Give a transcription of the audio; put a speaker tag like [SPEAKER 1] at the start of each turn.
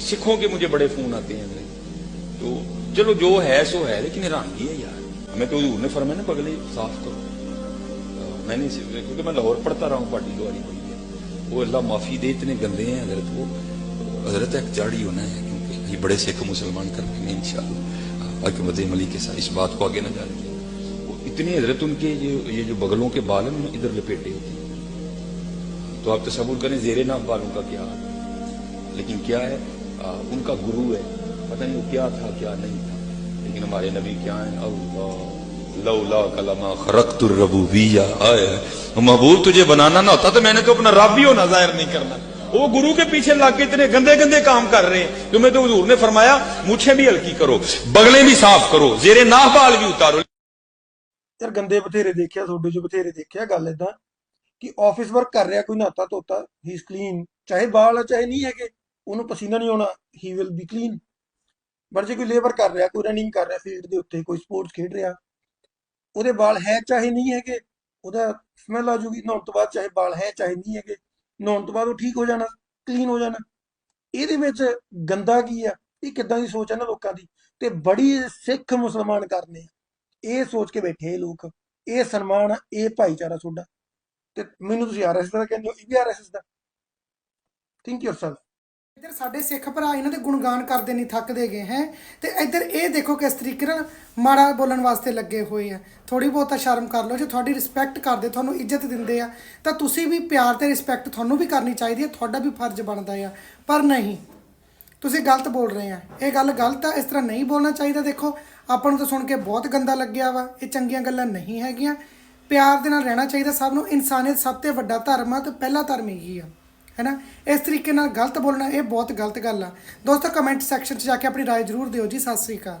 [SPEAKER 1] سکھوں کے مجھے بڑے فون آتے ہیں تو چلو جو ہے سو ہے، لیکن حیرانگی ہے یار۔ ہمیں تو حضور نے فرمایا نا، پگلے صاف کرو۔ میں نے کیونکہ میں لاہور پڑھتا رہا ہوں پارٹی دواری پڑھی ہے۔ وہ اللہ معافی دے، اتنے گندے ہیں حضرت وہ۔ حضرت ایک جاڑی ہونا ہے، کیونکہ یہ بڑے سکھ مسلمان کر دیں گے ان شاء اللہ کے ملی کے ساتھ اس بات کو آگے نہ جانے وہ اتنے حضرت ان کے، یہ جو بغلوں کے بال ہیں ادھر لپیٹے ہوتے ہیں۔ تو آپ تصور کریں زیر نام بالوں کا کیا حال ہے۔ لیکن کیا ہے؟ ان کا گرو ہے۔ پتہ نہیں وہ کیا تھا، کیا نہیں تھا۔ لیکن ہمارے نبی کیا ہیں؟ اللہ، لولا کلما خرقت الربوبیہ۔ آئے محبوب تجھے بنانا نہ ہوتا تو میں نے تو اپنا رب بھی ہونا ظاہر نہیں کرنا۔ وہ گرو کے پیچھے لگ کے اتنے گندے گندے کام کر رہے ہیں۔ تمہیں تو حضور نے فرمایا مچھے بھی ہلکی کرو، بغلیں بھی صاف کرو، زیر ناہ بال بھی اتارو۔
[SPEAKER 2] یار، گندے بتھیرے دیکھیا تھوڑے جو بتھیرے دیکھیا، گل ادھا کہ آفس ورک کر رہا کوئی نہاتا توتا ہی کلین چاہے بال ہے چاہے نہیں ہے کہ ਉਹਨੂੰ ਪਸੀਨਾ ਨਹੀਂ ਆਉਣਾ ਹੀ ਵਿਲ ਬੀ ਕਲੀਨ ਪਰ ਜੇ ਕੋਈ ਲੇਬਰ ਕਰ ਰਿਹਾ ਕੋਈ ਰਨਿੰਗ ਕਰ ਰਿਹਾ ਫੀਲਡ ਦੇ ਉੱਤੇ ਕੋਈ ਸਪੋਰਟਸ ਖੇਡ ਰਿਹਾ ਉਹਦੇ ਬਾਲ ਹੈ ਚਾਹੇ ਨਹੀਂ ਹੈਗੇ ਉਹਦਾ ਸਮੈਲ ਆ ਜੂਗੀ ਨਹਾਉਣ ਤੋਂ ਬਾਅਦ ਚਾਹੇ ਬਾਲ ਹੈ ਚਾਹੇ ਨਹੀਂ ਹੈਗੇ ਨਹਾਉਣ ਤੋਂ ਬਾਅਦ ਉਹ ਠੀਕ ਹੋ ਜਾਣਾ ਕਲੀਨ ਹੋ ਜਾਣਾ। ਇਹਦੇ ਵਿੱਚ ਗੰਦਾ ਕੀ ਆ? ਇਹ ਕਿੱਦਾਂ ਦੀ ਸੋਚ ਹੈ ਨਾ ਲੋਕਾਂ ਦੀ? ਤੇ ਬੜੀ ਸਿੱਖ ਮੁਸਲਮਾਨ ਕਰਨੇ ਆ। ਇਹ ਸੋਚ ਕੇ ਬੈਠੇ ਲੋਕ। ਇਹ ਸਨਮਾਨ ਆ, ਇਹ ਭਾਈਚਾਰਾ ਤੁਹਾਡਾ। ਤੇ ਮੈਨੂੰ ਤੁਸੀਂ ਆਰਐਸ ਦਾ ਕਹਿੰਦੇ ਹੋ ਇਹ ਵੀ ਆਰਐਸ ਦਾ। ਥਿੰਕ ਯੋਰਸੈਲਫ
[SPEAKER 3] ਇੱਧਰ ਸਾਡੇ ਸਿੱਖ ਭਰਾ ਇਹਨਾਂ ਦੇ ਗੁਣਗਾਨ ਕਰਦੇ ਨਹੀਂ, ਥੱਕਦੇ ਗਏ ਹੈ। ਤੇ ਇੱਧਰ ਇਹ ਦੇਖੋ ਕਿਸ ਤਰੀਕੇ ਨਾਲ ਮਾੜਾ ਬੋਲਣ ਵਾਸਤੇ ਲੱਗੇ ਹੋਏ ਆ। ਥੋੜੀ ਬਹੁਤਾ ਸ਼ਰਮ ਕਰ ਲਓ, ਜੇ ਤੁਹਾਡੀ ਰਿਸਪੈਕਟ ਕਰਦੇ, ਤੁਹਾਨੂੰ ਇੱਜ਼ਤ ਦਿੰਦੇ ਆ, ਤਾਂ ਤੁਸੀਂ ਵੀ ਪਿਆਰ ਤੇ ਰਿਸਪੈਕਟ ਤੁਹਾਨੂੰ ਵੀ ਕਰਨੀ ਚਾਹੀਦੀ ਹੈ ਤੁਹਾਡਾ ਵੀ ਫਰਜ਼ ਬਣਦਾ ਆ। ਪਰ ਨਹੀਂ, ਤੁਸੀਂ ਗਲਤ ਬੋਲ ਰਹੇ ਆ। ਇਹ ਗੱਲ ਗਲਤ ਆ, ਇਸ ਤਰ੍ਹਾਂ ਨਹੀਂ ਬੋਲਣਾ ਚਾਹੀਦਾ। ਦੇਖੋ, ਆਪਾਂ ਨੂੰ ਤਾਂ ਸੁਣ ਕੇ ਬਹੁਤ ਗੰਦਾ ਲੱਗਿਆ ਵਾ। ਇਹ ਚੰਗੀਆਂ ਗੱਲਾਂ ਨਹੀਂ ਹੈਗੀਆਂ। ਪਿਆਰ ਦੇ ਨਾਲ ਰਹਿਣਾ ਚਾਹੀਦਾ ਸਭ ਨੂੰ। ਇਨਸਾਨੀਅਤ ਸਭ ਤੋਂ ਵੱਡਾ ਧਰਮ ਆ ਤੇ ਪਹਿਲਾ ਧਰਮ ਹੀ ਆ। ਹੈਨਾ ਇਸ ਤਰੀਕੇ ਨਾਲ ਗਲਤ ਬੋਲਣਾ ਇਹ ਬਹੁਤ ਗਲਤ ਗੱਲ ਆ ਦੋਸਤੋ ਕਮੈਂਟ ਸੈਕਸ਼ਨ 'ਚ ਜਾ ਕੇ ਆਪਣੀ رائے ਜ਼ਰੂਰ ਦਿਓ ਜੀ ਸਤਿ ਸ੍ਰੀ ਅਕਾਲ